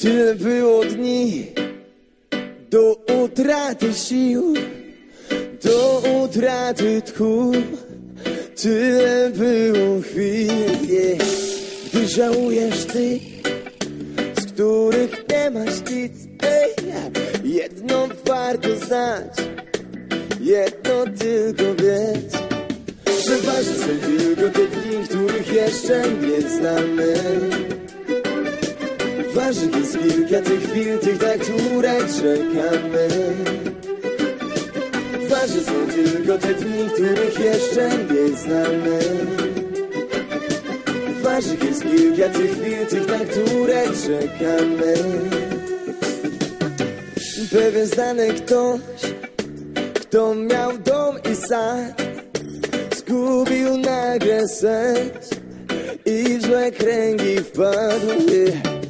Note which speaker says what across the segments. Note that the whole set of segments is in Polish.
Speaker 1: Tyle było dni do utraty sił, do utraty tchu. Tyle było chwil, gdy żałujesz ty, z których nie masz nic. Ej, jedno warto znać, jedno tylko wiedz, że ważne są tylko te dni, których jeszcze nie znamy. Ważnych jest kilka tych chwil, tych na które czekamy. Ważne są tylko te dni, których jeszcze nie znamy. Ważnych jest kilka tych chwil, tych na które czekamy. Pewien znany ktoś, kto miał dom i sad, zgubił nagle sens i w złe kręgi wpadł. Yeah.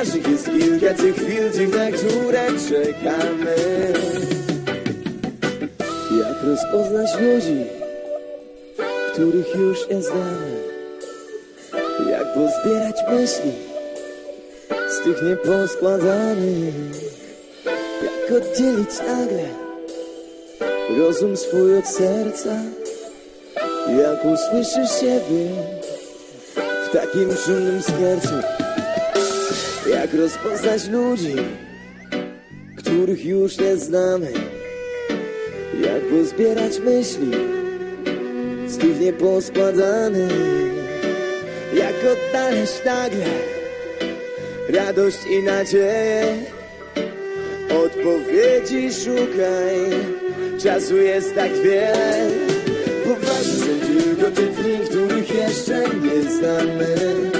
Speaker 1: Ważnych jest kilka tych chwil, tych na które czekamy. Jak rozpoznać ludzi, których już nie znamy? Jak pozbierać myśli z tych nieposkładanych Jak oddzielić nagle rozum swój od serca? Jak usłyszysz siebie w takim szumnym skiercu jak rozpoznać ludzi, których już nie znamy? Jak pozbierać myśli z tych nieposkładanych? Jak odnaleźć nagle radość i nadzieję? Odpowiedzi szukaj, czasu jest tak wiele. Bo ważne są tylko te dni, których jeszcze nie znamy.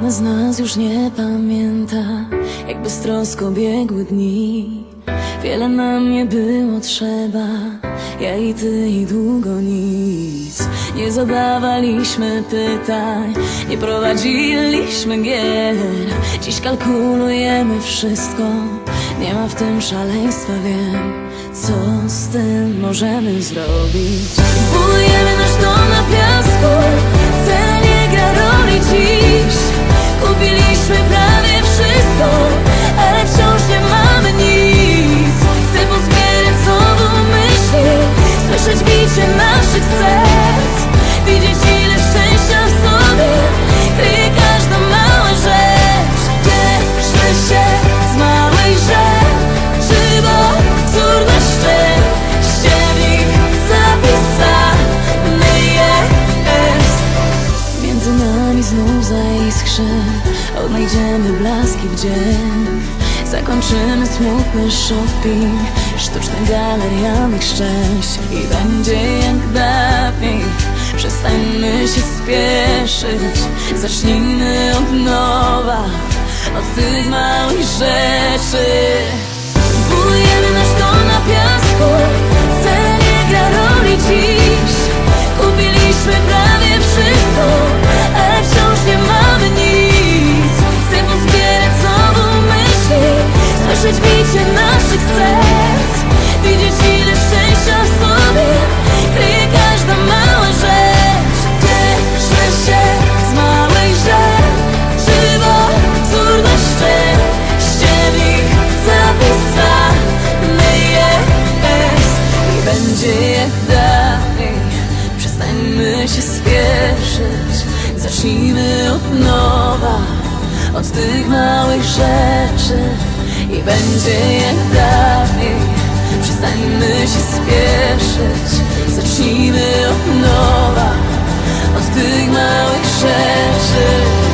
Speaker 2: Żadne z nas już nie pamięta, jak beztrosko biegły dni. Wiele nam nie było trzeba, ja i ty i długo nic. Nie zadawaliśmy pytań, nie prowadziliśmy gier. Dziś kalkulujemy wszystko, nie ma w tym szaleństwa, wiem. Co z tym możemy zrobić? Budujemy nasz dom na piasku, Smutny shopping Sztuczne galerianych szczęść. I będzie jak dawniej. Przestańmy się spieszyć. Zacznijmy od nowa Od tych małych rzeczy. Budujemy nasz dom na piasku zacznijmy od nowa, od tych małych rzeczy i będzie jak dawniej. Przestańmy się spieszyć, zacznijmy od nowa, od tych małych rzeczy.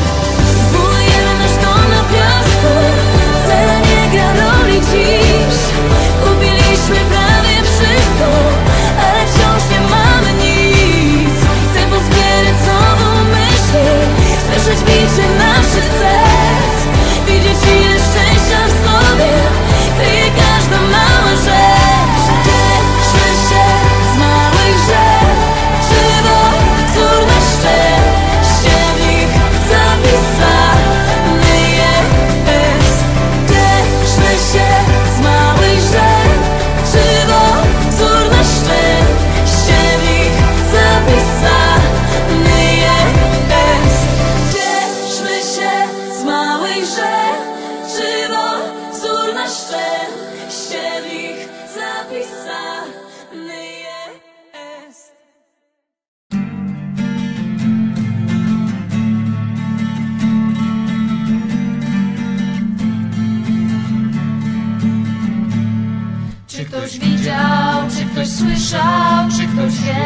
Speaker 3: Słyszał, czy ktoś wie,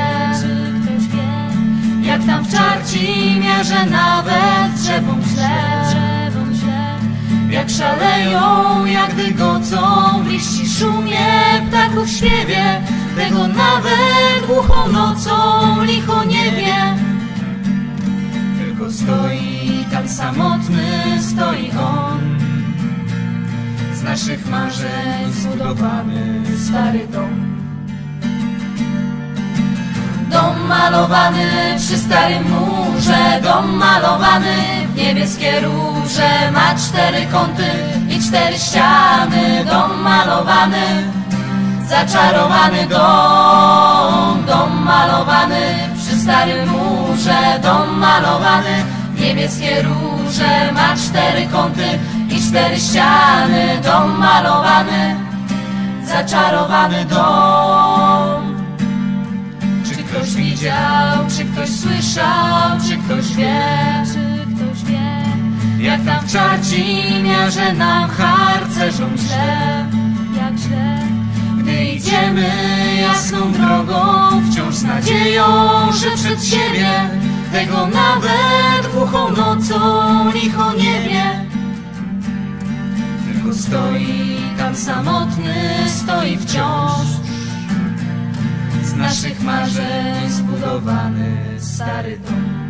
Speaker 3: czy ktoś wie Jak tam w czarci mierze nawet drzewom źle, Jak szaleją, jak wygocą w liści szumie ptaków śpiewie Tego nawet głuchą nocą licho nie wie. Tylko stoi tam samotny, stoi on. Z naszych marzeń zbudowany stary dom. Dom malowany przy starym murze, dom malowany w niebieskie róże, ma cztery kąty i cztery ściany, dom malowany, zaczarowany dom, dom malowany przy starym murze, dom malowany w niebieskie róże, ma cztery kąty i cztery ściany, dom malowany, zaczarowany dom. Czy ktoś widział, czy ktoś słyszał, czy ktoś wie, czy ktoś wie, jak tam w czarci mierze nam harcerzom źle, jak źle. Gdy idziemy jasną drogą, wciąż z nadzieją, że przed siebie tego nawet głuchą nocą licho nie wie. Tylko stoi tam samotny, stoi wciąż naszych marzeń zbudowany stary dom.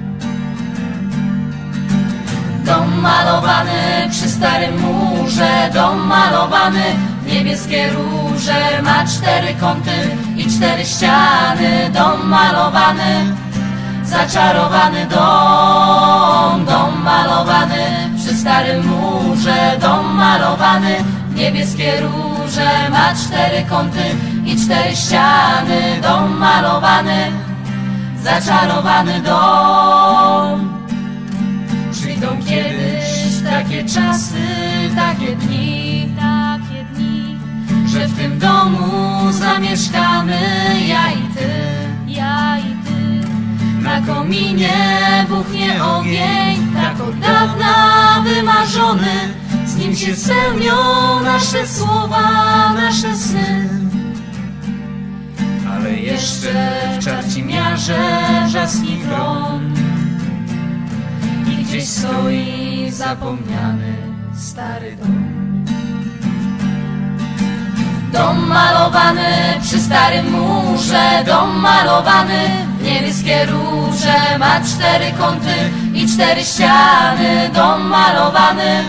Speaker 3: Dom malowany przy starym murze, dom malowany w niebieskie róże, ma cztery kąty i cztery ściany, dom malowany, zaczarowany dom, dom malowany przy starym murze, dom malowany w niebieskie róże, ma cztery kąty i cztery ściany, dom malowany, zaczarowany dom. Przyjdą kiedyś takie czasy, takie dni, takie dni, że w tym domu zamieszkamy ja i ty, ja i ty. Na kominie buchnie ogień, tak od dawna wymarzony, z nim się spełnią nasze słowa, nasze sny. Jeszcze w czarcimiarze wrzaski grom i gdzieś stoi zapomniany stary dom. Dom malowany przy starym murze, dom malowany w niebieskie róże, ma cztery kąty i cztery ściany, dom malowany,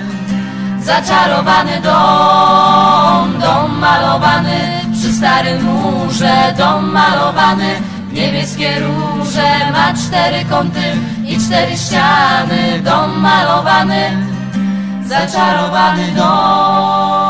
Speaker 3: zaczarowany dom dom malowany niebieskie róże, ma cztery kąty i cztery ściany, dom malowany, zaczarowany dom.